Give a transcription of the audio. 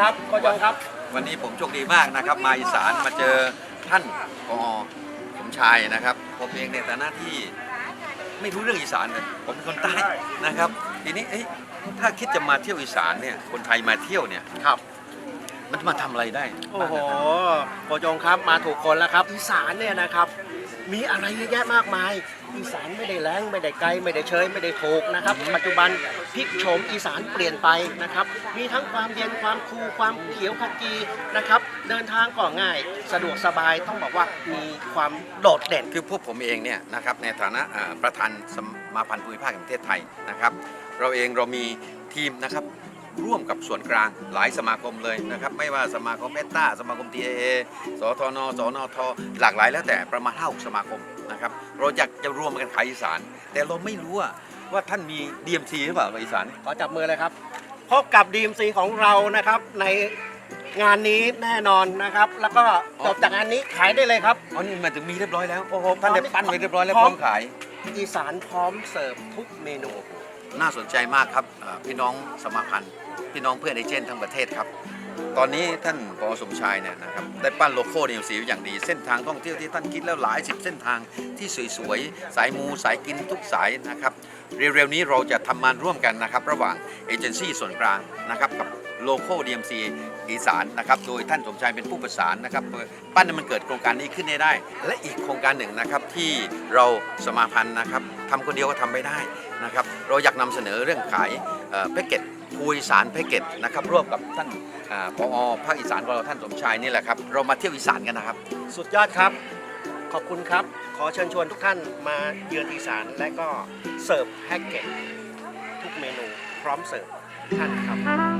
ครับโกจงครับ วันนี้ผมโชคดีมากนะครับ มาอีสานมาเจอท่านกอสมชายนะครับผมเองในฐานะที่ไม่รู้เรื่องอีสานเลยผมเป็นคนใต้นะครับ ทีนี้เอ้ยถ้าคิดจะมาเที่ยวอีสานเนี่ยคนไทยมาเที่ยวเนี่ยครับมันจะมาทำอะไรได้ โอ้บ้างโหนะครับโกจงครับมาถูกคนแล้วครับ อีสานเนี่ยนะครับ มีอะไรเยอะแยะมากมาย อีสานไม่ได้แรงไม่ได้ไกลไม่ได้เชยไม่ได้ถูกนะครับ ปัจจุบันพลิกโฉมอีสานเปลี่ยนไปนะครับ มีทั้งความเย็นความคูลความเขียวขจีนะครับ เดินทางก็ง่ายสะดวกสบายต้องบอกว่ามีความโดดเด่น คือพวกผมเองเนี่ยนะครับในฐานะอ่าประธานสมาพันธ์ภูมิภาคแห่งประเทศไทยนะครับ เราเองเรามีทีมนะครับร่วมกับส่วนกลางหลายสมาคมเลยนะครับ ไม่ว่าสมาคมเมตตาสมาคม TAA สทน สนท หลากหลายแล้วแต่ประมาณห้าสมาคม นะครับ เราอยากจะรวมกันขายอีสาน แต่เราไม่รู้ว่าว่าท่านมี DMT หรือเปล่าอีสาน ขอจับมือเลยครับ พบกับดีมซีของเรานะครับในงานนี้แน่นอนนะครับ แล้วก็จบจากงานนี้ขายได้เลยครับ อ๋อนี่มันถึงมีเรียบร้อยแล้วโอ้โหท่านได้ปั้นไว้เรียบร้อยแล้วพร้อมขาย อีสานพร้อมเสิร์ฟทุกเมนู น่าสนใจมากครับเอ่อพี่น้องสมาพันธ์พี่น้องเพื่อนเอเจนต์ทั้งประเทศครับ ตอนนี้ท่านปอสมชายเนี่ยนะครับได้ปั้นโลโก้นิวสีอย่างดี เส้นทางท่องเที่ยวที่ท่านคิดแล้วหลายสิบเส้นทางที่สวยๆ สายมูสายกินทุกสายนะครับ เร็วๆนี้เราจะทำงานร่วมกันนะครับ ระหว่างเอเจนซี่ส่วนกลางนะครับกับ โลโก้ DMC อีสานนะครับโดยท่านสมชายเป็นผู้ประสานนะครับปั้นให้มันเกิดโครงการนี้ขึ้นให้ได้ และอีกโครงการหนึ่งนะครับที่เราสมาพันธ์นะครับทำคนเดียวก็ทำไม่ได้นะครับเราอยากนำเสนอเรื่องขายแพ็กเกจภูอีสานแพ็กเกจนะครับร่วมกับท่านอ่าพอภาคอีสานของเราท่านสมชายนี่แหละครับเรามาเที่ยวอีสานกันนะครับ สุดยอดครับขอบคุณครับ ขอเชิญชวนทุกท่านมาเยือนอีสานและก็เสิร์ฟแพ็กเกจทุกเมนูพร้อมเสิร์ฟท่านครับ